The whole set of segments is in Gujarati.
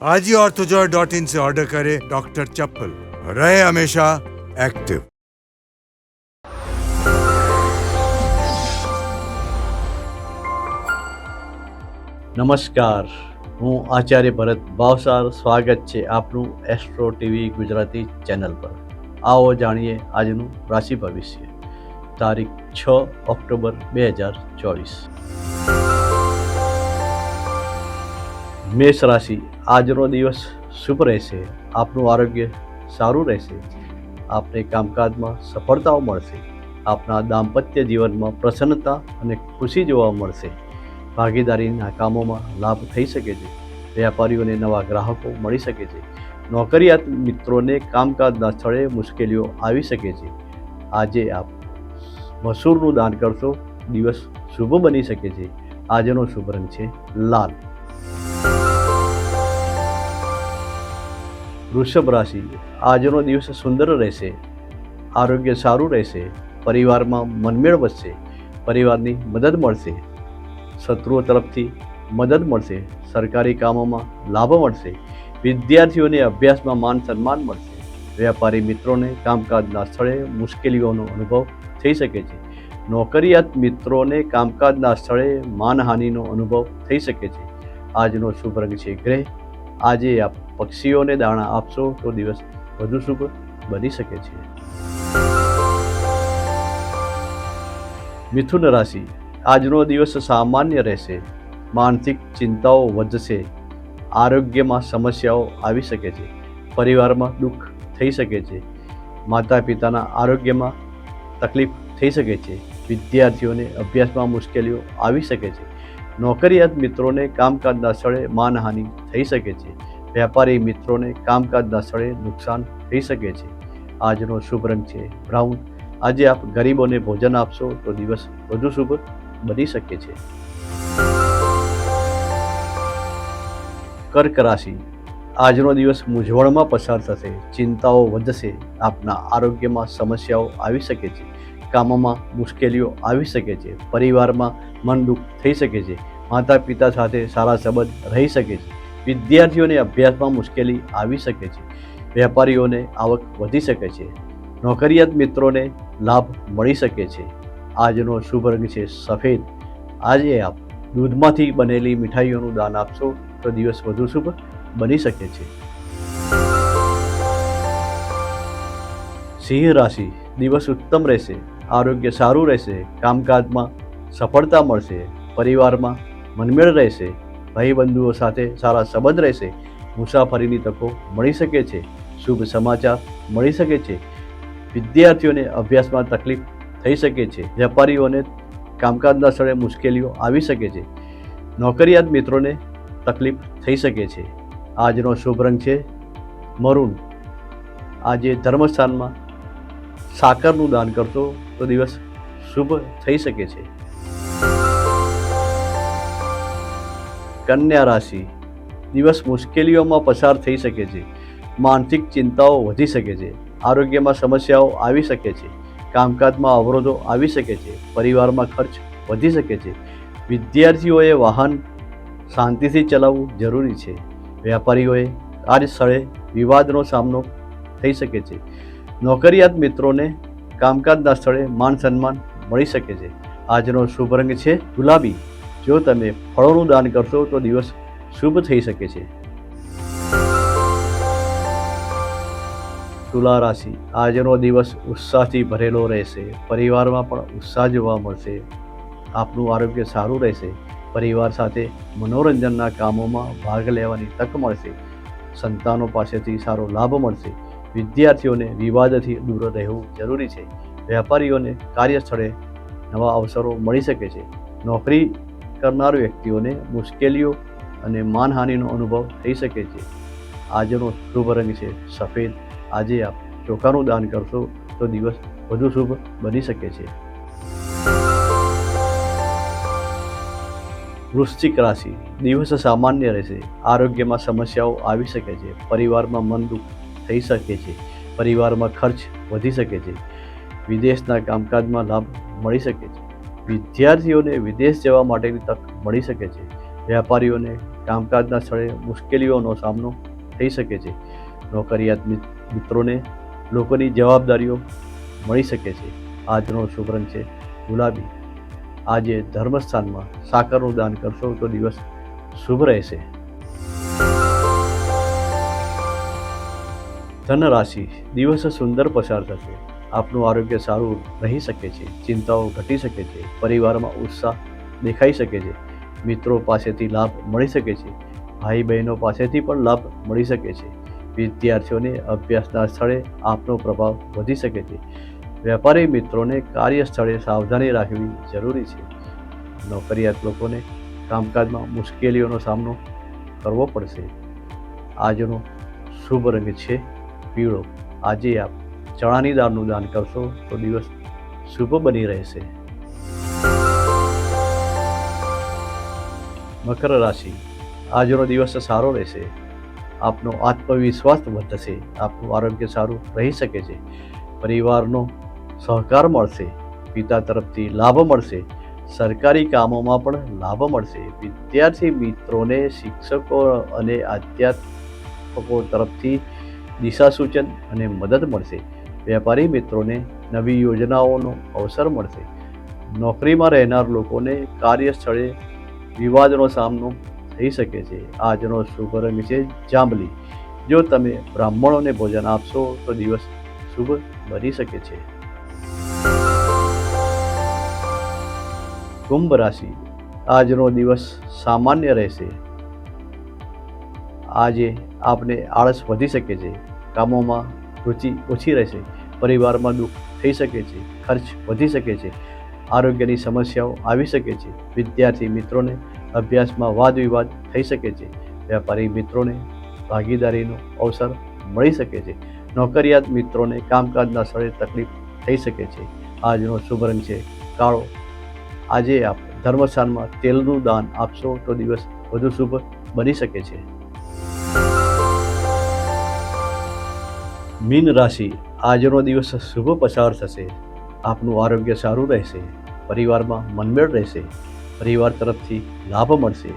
आज ही ऑर्थोजॉय डॉट इन से ऑर्डर करें डॉक्टर चप्पल रहे हमेशा एक्टिव નમસ્કાર હું આચાર્ય ભરત ભાવસાર સ્વાગત છે આપનું એસ્ટ્રો ટીવી ગુજરાતી ચેનલ પર આવો જાણીએ આજનું રાશિ ભવિષ્ય તારીખ છ ઓક્ટોબર બે હજાર ચોવીસ મેષ રાશિ આજનો દિવસ શુભ રહેશે. આપનું આરોગ્ય સારું રહેશે. આપને કામકાજમાં સફળતાઓ મળશે. આપના દાંપત્ય જીવનમાં પ્રસન્નતા અને ખુશી જોવા મળશે. ભાગીદારીના કામોમાં લાભ થઈ શકે છે. વેપારીઓને નવા ગ્રાહકો મળી શકે છે. નોકરિયાત મિત્રોને કામકાજના સ્થળે મુશ્કેલીઓ આવી શકે છે. આજે આપ મસૂરનું દાન કરશો. દિવસ શુભ બની શકે છે. આજનો શુભ રંગ છે લાલ. વૃષભ રાશિ આજનો દિવસ સુંદર રહેશે, આરોગ્ય સારું રહેશે, પરિવારમાં મનમેળ વધશે, પરિવારની મદદ મળશે, શત્રુઓ તરફથી મદદ મળશે, સરકારી કામોમાં લાભ મળશે, વિદ્યાર્થીઓને અભ્યાસમાં માન સન્માન મળશે, વેપારી મિત્રોને કામકાજના સ્થળે મુશ્કેલીઓનો અનુભવ થઈ શકે છે, નોકરિયાત મિત્રોને કામકાજના સ્થળે માનહાનિનો અનુભવ થઈ શકે છે. આજનો શુભ રંગ છે ગ્રહ આજે આપ પક્ષીઓને દાણા આપશો તો દિવસ વધુ શુભ બની શકે છે. મિથુન રાશિ, આજનો દિવસ સામાન્ય રહેશે. માનસિક ચિંતાઓ વધશે. આરોગ્યમાં સમસ્યાઓ આવી શકે છે. પરિવારમાં દુઃખ થઈ શકે છે. માતા પિતાના આરોગ્યમાં તકલીફ થઈ શકે છે. વિદ્યાર્થીઓને અભ્યાસમાં મુશ્કેલીઓ આવી શકે છે. નોકરિયાત મિત્રોને કામકાજના સ્થળે માનહાનિ થઈ શકે છે. વેપારી મિત્રોને કામકાજના સ્થળે નુકસાન થઈ શકે છે. આજનો શુભ રંગ છે બ્રાઉન. આજે આપ ગરીબોને ભોજન આપશો તો દિવસ વધુ શુભ બની શકે છે. કર્ક રાશિ. આજનો દિવસ મૂંઝવણમાં પસાર થશે, ચિંતાઓ વધશે, આપના આરોગ્યમાં સમસ્યાઓ આવી શકે છે. કામમાં મુશ્કેલીઓ આવી શકે છે. પરિવારમાં મન દુઃખ થઈ શકે છે. માતા પિતા સાથે સારા સંબંધ રહી શકે છે. વિદ્યાર્થીઓને અભ્યાસમાં મુશ્કેલી આવી શકે છે. વેપારીઓને આવક વધી શકે છે. નોકરિયાત મિત્રોને લાભ મળી શકે છે. આજનો શુભ રંગ છે સફેદ. આજે આપ દૂધમાંથી બનેલી મીઠાઈઓનું દાન આપશો તો દિવસ વધુ શુભ બની શકે છે. સિંહ રાશિ દિવસ ઉત્તમ રહેશે. આરોગ્ય સારું રહેશે. કામકાજમાં સફળતા મળશે. પરિવારમાં મનમેળ રહેશે. ભાઈબંધુઓ સાથે સારા સંબંધ રહેશે. મુસાફરીની તકો મળી શકે છે. શુભ સમાચાર મળી શકે છે. વિદ્યાર્થીઓને અભ્યાસમાં તકલીફ થઈ શકે છે. વેપારીઓને કામકાજના સ્થળે મુશ્કેલીઓ આવી શકે છે. નોકરિયાત મિત્રોને તકલીફ થઈ શકે છે. આજનો શુભ રંગ છે મરૂન. આજે ધર્મસ્થાનમાં સાકરનું દાન કરશો તો દિવસ શુભ થઈ શકે છે. કન્યા રાશિ. દિવસ મુશ્કેલીઓમાં પસાર થઈ શકે છે. માનસિક ચિંતાઓ વધી શકે છે. આરોગ્યમાં સમસ્યાઓ આવી શકે છે. કામકાજમાં અવરોધો આવી શકે છે. પરિવારમાં ખર્ચ વધી શકે છે. વિદ્યાર્થીઓએ વાહન શાંતિથી ચલાવવું જરૂરી છે. વેપારીઓએ કાર્યસ્થળે વિવાદનો સામનો થઈ શકે છે. નોકરિયાત મિત્રોને કામકાજના સ્થળે માન સન્માન મળી શકે છે. આજનો શુભ રંગ છે ગુલાબી. જો તમે ફળોનું દાન કરશો તો દિવસ શુભ થઈ શકે છે. તુલા રાશિ, આજનો દિવસ ઉત્સાહથી ભરેલો રહેશે. પરિવારમાં પણ ઉત્સાહ જોવા મળશે. આપનું આરોગ્ય સારું રહેશે. પરિવાર સાથે મનોરંજનના કામોમાં ભાગ લેવાની તક મળશે. સંતાનો પાસેથી સારો લાભ મળશે. વિદ્યાર્થીઓને વિવાદથી દૂર રહેવું જરૂરી છે. વેપારીઓને કાર્યસ્થળે નવા અવસરો મળી શકે છે. નોકરી કરનાર વ્યક્તિઓને મુશ્કેલીઓ અને માનહાનિનો અનુભવ થઈ શકે છે. આજનો શુભ રંગ છે સફેદ. આજે આપ ચોખાનું દાન કરશો તો દિવસ વધુ શુભ બની શકે છે. વૃશ્ચિક રાશિ. દિવસ સામાન્ય રહેશે. આરોગ્યમાં સમસ્યાઓ આવી શકે છે. પરિવારમાં મન દુઃખ થઈ શકે છે. પરિવારમાં ખર્ચ વધી શકે છે. વિદેશના કામકાજમાં લાભ મળી શકે છે. વિદ્યાર્થીઓને વિદેશ જવા માટેની તક મળી શકે છે. વેપારીઓને કામકાજના સ્થળે મુશ્કેલીઓનો સામનો થઈ શકે છે. નોકરિયાત મિત્રોને લોકોની જવાબદારીઓ મળી શકે છે. આજનો શુભ રંગ છે ગુલાબી. આજે ધર્મસ્થાનમાં સાકરનું દાન કરશો તો દિવસ શુભ રહેશે. ધન રાશિ દિવસ સુંદર પસાર થશે. આપનું આરોગ્ય સારું રહી શકે છે, ચિંતાઓ ઘટી શકે છે, પરિવારમાં ઉત્સાહ દેખાઈ શકે છે, મિત્રો પાસેથી લાભ મળી શકે છે ભાઈ બહેનો પાસેથી પણ લાભ મળી શકે છે, વિદ્યાર્થીઓને અભ્યાસના સ્થળે આપનો પ્રભાવ વધી શકે છે. વેપારી મિત્રોને કાર્યસ્થળે સાવધાની રાખવી જરૂરી છે. નોકરિયાત લોકોને કામકાજમાં મુશ્કેલીઓનો સામનો કરવો પડશે. આજનો શુભ રંગ છે પીળો. આજે આપ ચણાની દાળનું દાન કરશો તો દિવસ શુભ બની રહેશે. મકર રાશિ, આજનો દિવસ સારો રહેશે. આપનો આત્મવિશ્વાસ વધશે, આપનું આરોગ્ય સારું રહી શકે છે. પરિવારનો સહકાર મળશે, પિતા તરફથી લાભ મળશે, સરકારી કામોમાં પણ લાભ મળશે. વિદ્યાર્થી મિત્રોને, શિક્ષકો અને આધ્યાત્મકો તરફથી દિશા સૂચન અને મદદ મળશે. વેપારી મિત્રોને નવી યોજનાઓનો અવસર મળશે. નોકરીમાં રહેનાર લોકોને કાર્યસ્થળે વિવાદનો સામનો થઈ શકે છે. આજનો શુભ રંગ છે જાંબલી. જો તમે બ્રાહ્મણોને ભોજન આપશો, તો દિવસ શુભ બની શકે છે. કુંભ રાશિ. આજનો દિવસ સામાન્ય રહેશે. આજે આપને આળસ વધી શકે છે. કામોમાં રુચિ ઓછી રહેશે, પરિવારમાં દુઃખ થઈ શકે છે, ખર્ચ વધી શકે છે, આરોગ્યની સમસ્યાઓ આવી શકે છે, વિદ્યાર્થી મિત્રોને અભ્યાસમાં વાદ વિવાદ થઈ શકે છે, વેપારી મિત્રોને ભાગીદારીનો અવસર મળી શકે છે, નોકરિયાત મિત્રોને કામકાજના સ્થળે તકલીફ થઈ શકે છે. આજનો શુભ રંગ છે કાળો. આજે આપ ધર્મસ્થાનમાં તેલનું દાન આપશો તો દિવસ વધુ શુભ બની શકે છે. મીન રાશિ આજનો દિવસ શુભ પસાર થશે. આપનું આરોગ્ય સારું રહેશે. પરિવારમાં મનમેળ રહેશે. પરિવાર તરફથી લાભ મળશે.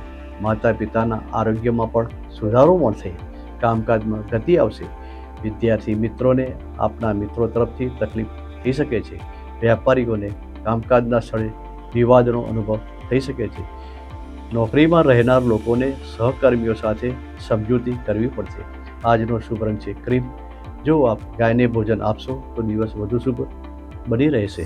માતા પિતાના આરોગ્યમાં પણ સુધારો મળશે. કામકાજમાં ગતિ આવશે. વિદ્યાર્થી મિત્રોને આપના મિત્રો તરફથી તકલીફ થઈ શકે છે. વેપારીઓને કામકાજના સ્થળે વિવાદનો અનુભવ થઈ શકે છે. નોકરીમાં રહેનાર લોકોને સહકર્મીઓ સાથે સમજૂતી કરવી પડશે. આજનો શુભ રંગ છે ક્રીમ. જો આપ ગાયને ભોજન આપશો તો દિવસ વધુ શુભ બની રહેશે.